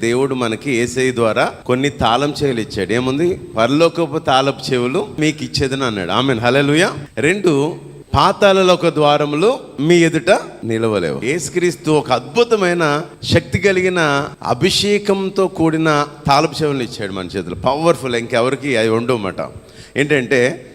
దేవుడు మనకి ఏసై ద్వారా కొన్ని తాళం చెవులు ఇచ్చాడు. ఏముంది? పరలోకపు తాళపు చెవులు మీకు ఇచ్చేదని అన్నాడు. ఆమె హలలుయ రెండు పాతాలలో ఒక ద్వారములు మీ ఎదుట నిలవలేవు. ఏసుక్రీస్తు ఒక అద్భుతమైన శక్తి కలిగిన అభిషేకంతో కూడిన తాళపు చెవులు ఇచ్చాడు మన చేతులు. పవర్ఫుల్. ఇంకెవరికి అవి ఉండవన్నమాట ఏంటంటే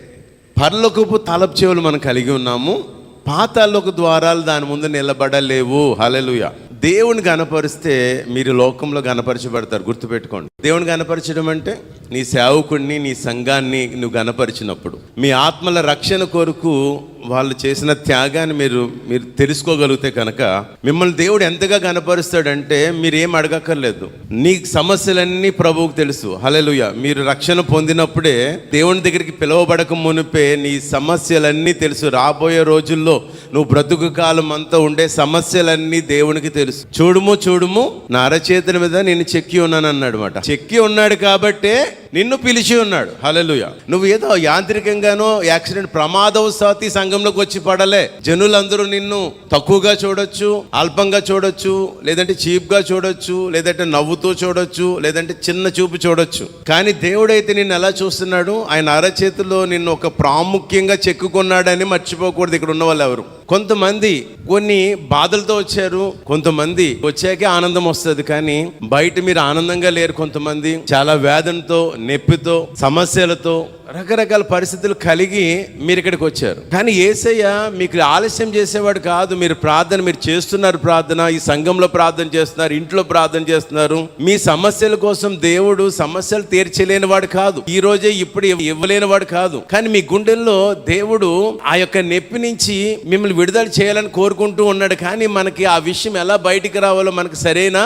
పరలోకపు తాళపు చెవులు మనం కలిగి ఉన్నాము. పాతాలకు ద్వారాలు దాని ముందు నిలబడలేవు. హలలుయ దేవుని గనపరిస్తే మీరు లోకంలో గనపరచబడతారు గుర్తుపెట్టుకోండి. దేవుని గనపరచడం అంటే నీ సేవకుడిని నీ సంఘాన్ని నువ్వు గనపరిచినప్పుడు మీ ఆత్మల రక్షణ కొరకు వాళ్ళు చేసిన త్యాగాన్ని మీరు మీరు తెలుసుకోగలిగితే కనుక మిమ్మల్ని దేవుడు ఎంతగా కనపరుస్తాడంటే మీరు ఏం అడగక్కర్లేదు. నీ సమస్యలన్నీ ప్రభువుకు తెలుసు. హలెలుయ మీరు రక్షణ పొందినప్పుడే దేవుని దగ్గరికి పిలువబడక మునిపే నీ సమస్యలన్నీ తెలుసు. రాబోయే రోజుల్లో నువ్వు బ్రతుకు కాలం అంతా ఉండే సమస్యలన్నీ దేవునికి తెలుసు. చూడుము చూడుము నా అరచేతుల మీద నేను చెక్కి ఉన్నాను అన్నాడు అనమాట చెక్కి ఉన్నాడు కాబట్టే నిన్ను పిలిచి ఉన్నాడు. హలలుయ నువ్వు ఏదో యాంత్రికంగానో యాక్సిడెంట్ ప్రమాదవశాత్తు ఈ సంఘంలోకి వచ్చి పడలే. జనులందరూ నిన్ను తక్కువగా చూడొచ్చు అల్పంగా చూడొచ్చు లేదంటే చీప్గా చూడొచ్చు లేదంటే నవ్వుతూ చూడొచ్చు లేదంటే చిన్న చూపు చూడొచ్చు. కానీ దేవుడైతే నిన్ను ఎలా చూస్తున్నాడు? ఆయన అరచేతిలో నిన్ను ఒక ప్రాముఖ్యంగా చెక్కుకున్నాడని మర్చిపోకూడదు. ఇక్కడ ఉన్న వాళ్ళు ఎవరు? కొంతమంది కొన్ని బాధలతో వచ్చారు కొంతమంది వచ్చాకే ఆనందం వస్తుంది కానీ బయట మీరు ఆనందంగా లేరు కొంతమంది. చాలా వేదనతో నొప్పితో సమస్యలతో రకరకాల పరిస్థితులు కలిగి మీరు ఇక్కడికి వచ్చారు. కానీ ఏసయ్య మీకు ఆలస్యం చేసేవాడు కాదు. మీరు ప్రార్థన మీరు చేస్తున్నారు ప్రార్థన ఈ సంఘంలో ప్రార్థన చేస్తున్నారు ఇంట్లో ప్రార్థన చేస్తున్నారు. మీ సమస్యల కోసం దేవుడు సమస్యలు తీర్చలేని వాడు కాదు. ఈ రోజే ఇప్పుడు ఇవ్వలేని వాడు కాదు. కానీ మీ గుండెల్లో దేవుడు ఆ యొక్క నొప్పి నుంచి మిమ్మల్ని విడుదల చేయాలని కోరుకుంటూ ఉన్నాడు. కానీ మనకి ఆ విషయం ఎలా బయటికి రావాలో మనకు సరైన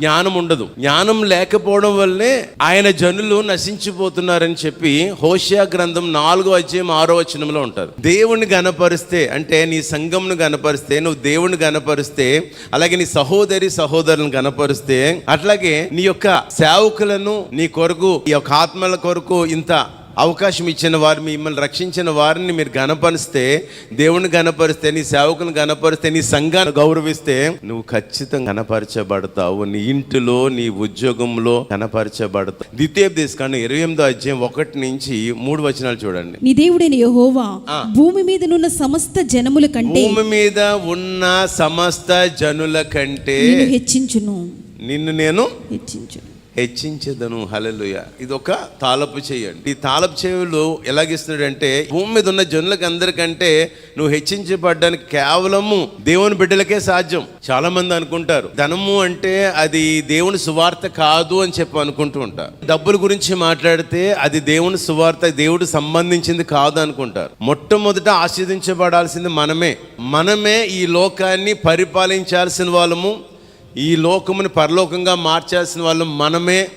జ్ఞానం ఉండదు. జ్ఞానం లేకపోవడం వల్లే ఆయన జనులు నశించిపోతున్నారని చెప్పి హోషియా గ్రంథం నాలుగో అధ్యాయం ఆరో వచనంలో ఉంటారు. దేవుణ్ణి గనపరిస్తే అంటే నీ సంఘంను గనపరిస్తే నువ్వు దేవుణ్ణి గనపరిస్తే అలాగే నీ సహోదరి సహోదరులను గనపరిస్తే అట్లాగే నీ యొక్క సేవకులను నీ కొరకు ఈ యొక్క ఆత్మల కొరకు ఇంత అవకాశం ఇచ్చిన వారు మిమ్మల్ని రక్షించిన వారిని మీరు గనపరిస్తే దేవుని గనపరిస్తే నీ సేవకుని గనపరిస్తే నీ సంఘాన్ని గౌరవిస్తే నువ్వు ఖచ్చితంగా గనపరచబడతావు నీ ఇంటిలో నీ ఉద్యోగంలో గనపరచబడతావు ద్వితీయ దేశకాండం ఇరవై ఎనిమిదో అధ్యాయం ఒకటి నుంచి మూడు వచనాలు చూడండి. నీ దేవుడైన యెహోవా భూమి మీదనున్న సమస్త జనముల కంటే భూమి మీద ఉన్న సమస్త జనుల కంటే హెచ్చించును. నిన్ను నేను హెచ్చించును. హెచ్చించదను. హలలుయ ఇది ఒక తాలపు చేయండి. ఈ తాళపు చేయులు ఎలాగిస్తున్నాడంటే భూమి మీద ఉన్న జనులకు అందరికంటే నువ్వు హెచ్చించబడ్డానికి కేవలము దేవుని బిడ్డలకే సాధ్యం. చాలా మంది అనుకుంటారు ధనము అంటే అది దేవుని సువార్త కాదు అని చెప్పి అనుకుంటూ ఉంటారు. డబ్బుల గురించి మాట్లాడితే అది దేవుని సువార్త దేవుడు సంబంధించింది కాదు అనుకుంటారు. మొట్టమొదట ఆస్వాదించబడాల్సింది మనమే. మనమే ఈ లోకాన్ని పరిపాలించాల్సిన వాళ్ళము. ఈ లోకముని పరలోకంగా మార్చాల్సిన వాళ్ళు మనమే.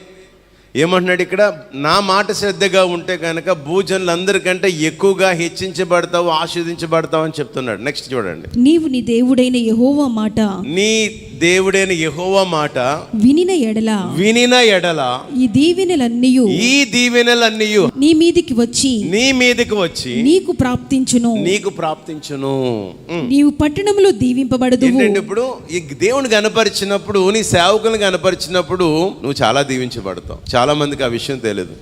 ఏమంటున్నాడు ఇక్కడ? నా మాట శ్రద్ధగా ఉంటే కనుక భూజనులందరికంటే ఎక్కువగా హెచ్చించబడతావు ఆస్వాదించబడతావు అని చెప్తున్నాడు. నెక్స్ట్ చూడండి. నీవు నీ దేవుడైన యెహోవా మాట. నీ దేవుడైన యెహోవా మాట వినిన ఎడల వినిన ఎడల ఈ దీవెనలన్నీయు ఈ దీవెనలన్నీ నీ మీదికి వచ్చి నీ మీదకి వచ్చి నీకు ప్రాప్తించును. నీకు ప్రాప్తించును. నీవు పట్టణంలో దీవింపబడదు ఇప్పుడు ఈ దేవుని గనపరిచినప్పుడు నీ సేవకులను గనపరిచినప్పుడు నువ్వు చాలా దీవించబడతావు. చాలా మందికి ఆ విషయం తెలియదు